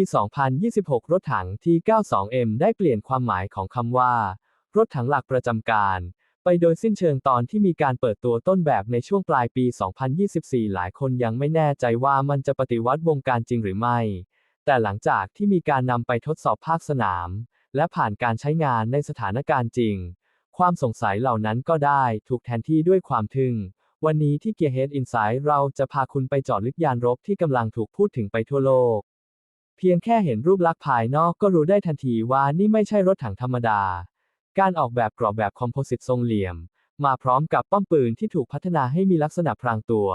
ปี 2026 รถถัง T92M ได้เปลี่ยนความหมายของคำว่า รถถังหลักประจำการ ไปโดยสิ้นเชิงตอนที่มีการเปิดตัวต้นแบบในช่วงปลายปี 2024 หลายคนยังไม่แน่ใจว่ามันจะปฏิวัติวงการจริงหรือไม่ แต่หลังจากที่มีการนำไปทดสอบภาคสนาม และผ่านการใช้งานในสถานการณ์จริง ความสงสัยเหล่านั้นก็ได้ถูกแทนที่ด้วยความทึ่งวันนี้ที่ Gearhead Insight เราจะพาคุณไปเจาะลึกยานรบที่กำลังถูกพูดถึงไปทั่วโลก เพียงแค่เห็นรูปลักษณ์ภายนอกก็รู้ได้ทันทีว่านี่ไม่ใช่รถถังธรรมดา การออกแบบกรอบแบบคอมโพสิตทรงเหลี่ยม มาพร้อมกับป้อมปืนที่ถูกพัฒนาให้มีลักษณะพรางตัว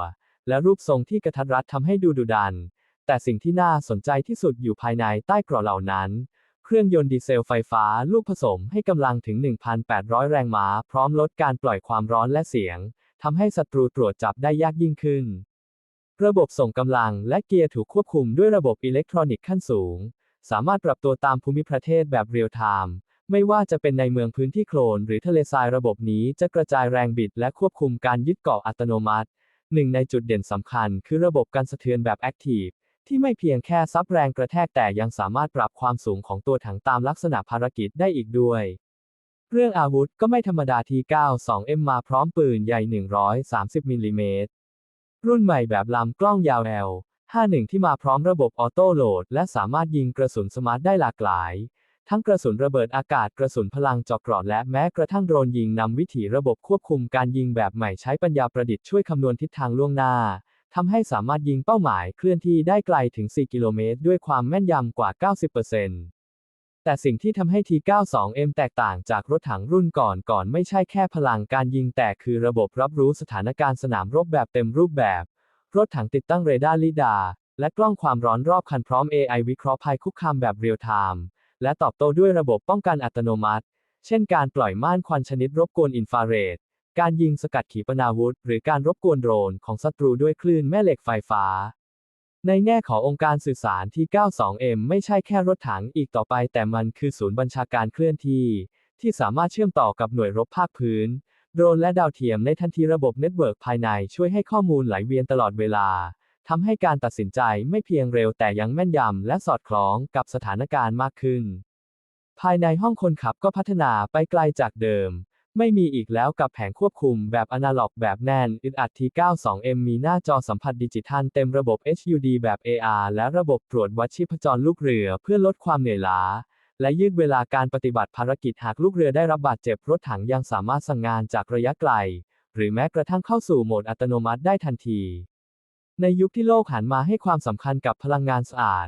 และรูปทรงที่กระทัดรัดทำให้ดูดุดัน แต่สิ่งที่น่าสนใจที่สุดอยู่ภายในใต้กราะเหล่านั้น เครื่องยนต์ดีเซลไฟฟ้าลูกผสมให้กำลังถึง 1,800 แรงม้า พร้อมลดการปล่อยความร้อนและเสียงทำให้ศัตรูตรวจจับได้ยากยิ่งขึ้น ระบบส่งกำลังและเกียร์ถูกควบคุมด้วยระบบอิเล็กทรอนิกส์ขั้นสูง สามารถปรับตัวตามภูมิประเทศแบบเรียลไทม์ ไม่ว่าจะเป็นในเมืองพื้นที่โคลนหรือทะเลทรายระบบนี้จะกระจายแรงบิดและควบคุมการยึดเกาะอัตโนมัติ หนึ่งในจุดเด่นสำคัญคือระบบการสะเทือนแบบแอคทีฟที่ไม่เพียงแค่ซับแรงกระแทกแต่ยังสามารถปรับความสูงของตัวถังตามลักษณะภารกิจได้อีกด้วย เรื่องอาวุธก็ไม่ธรรมดาที 92M มาพร้อมปืนใหญ่ 130มิลลิเมตร รุ่นใหม่แบบลำกล้องยาว L 51ที่มาพร้อมระบบออโต้โหลด และสามารถยิงกระสุนสมาร์ทได้หลากหลาย ทั้งกระสุนระเบิดอากาศกระสุนพลังเจาะเกราะและแม้กระทั่งโดรนยิงนำวิถีระบบควบคุมการยิงแบบใหม่ใช้ปัญญาประดิษฐ์ช่วยคำนวณทิศทางล่วงหน้าทำให้สามารถยิงเป้าหมายเคลื่อนที่ได้ไกลถึง 4 กิโลเมตร ด้วยความแม่นยำกว่า 90% แต่สิ่งที่ทำให้ T92M แตกต่างจากรถถังรุ่นก่อนก่อนไม่ใช่แค่พลังการยิงแต่คือระบบรับรู้สถานการณ์สนามรบแบบเต็มรูปแบบ รถถังติดตั้งเรดาร์ลิดาร์และกล้องความร้อนรอบคันพร้อม AI วิเคราะห์ภัยคุกคามแบบเรียลไทม์และตอบโต้ด้วยระบบป้องกันอัตโนมัติ เช่นการปล่อยม่านควันชนิดรบกวนอินฟราเรด การยิงสกัดขีปนาวุธ หรือการรบกวนโดรนของศัตรูด้วยคลื่นแม่เหล็กไฟฟ้า ในแง่ขององค์การสื่อสารที่ 92M ไม่ใช่แค่รถถังอีกต่อไป แต่มันคือศูนย์บัญชาการเคลื่อนที่ ที่สามารถเชื่อมต่อกับหน่วยรบภาคพื้น โดรนและดาวเทียมในทันทีระบบเน็ตเวิร์กภายในช่วยให้ข้อมูลไหลเวียนตลอดเวลาทำให้การตัดสินใจไม่เพียงเร็วแต่ยังแม่นยำและสอดคล้องกับสถานการณ์มากขึ้น ภายในห้องคนขับก็พัฒนาไปไกลจากเดิม ไม่มีอีกแล้วกับแผงควบคุมแบบอนาล็อกแบบแน่น อึดอัด T92M มีหน้าจอสัมผัสดิจิทัลเต็มระบบ HUD แบบ AR และระบบตรวจวัดชีพจรลูกเรือเพื่อลดความเหนื่อยล้า และยืดเวลาการปฏิบัติภารกิจหากลูกเรือได้รับบาดเจ็บรถถังยังสามารถสั่งงานจากระยะไกล หรือแม้กระทั่งเข้าสู่โหมดอัตโนมัติได้ทันที ในยุคที่โลกหันมาให้ความสำคัญกับพลังงานสะอาด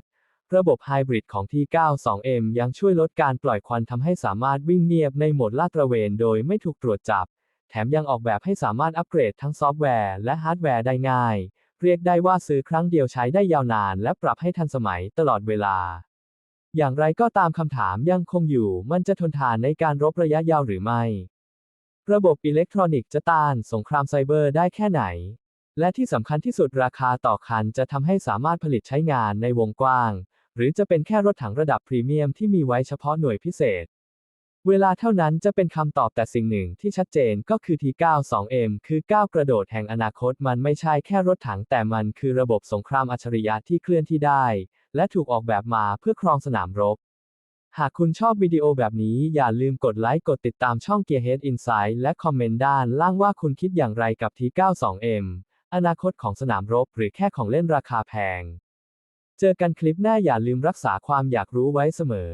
ระบบไฮบริดของ T92M ยังช่วยลดการปล่อยควันทำให้สามารถวิ่งเงียบในโหมดลาดตระเวนโดยไม่ถูกตรวจจับ แถมยังออกแบบให้สามารถอัปเกรดทั้งซอฟต์แวร์และฮาร์ดแวร์ได้ง่าย เรียกได้ว่าซื้อครั้งเดียวใช้ได้ยาวนาน และปรับให้ทันสมัยตลอดเวลา อย่างไรก็ตามคำถามยังคงอยู่ มันจะทนทานในการรบระยะยาวหรือไม่ ระบบอิเล็กทรอนิกส์จะต้านสงครามไซเบอร์ได้แค่ไหนและที่สำคัญที่สุดราคาต่อคันจะทำให้สามารถผลิตใช้งานในวงกว้าง หรือจะเป็นแค่รถถังระดับพรีเมียมที่มีไว้เฉพาะหน่วยพิเศษ เวลาเท่านั้นจะเป็นคำตอบแต่สิ่งหนึ่งที่ชัดเจนก็คือ T92M คือก้าวกระโดดแห่งอนาคตมันไม่ใช่แค่รถถังแต่มันคือระบบสงครามอัจฉริยะที่เคลื่อนที่ได้ และถูกออกแบบมาเพื่อครองสนามรบ หากคุณชอบวิดีโอแบบนี้อย่าลืมกดไลค์กดติดตามช่อง Gearhead Insight และคอมเมนต์ด้านล่างว่าคุณคิดอย่างไรกับ T92M อนาคตของสนามรบหรือแค่ของเล่นราคาแพง เจอกันคลิปหน้าอย่าลืมรักษาความอยากรู้ไว้เสมอ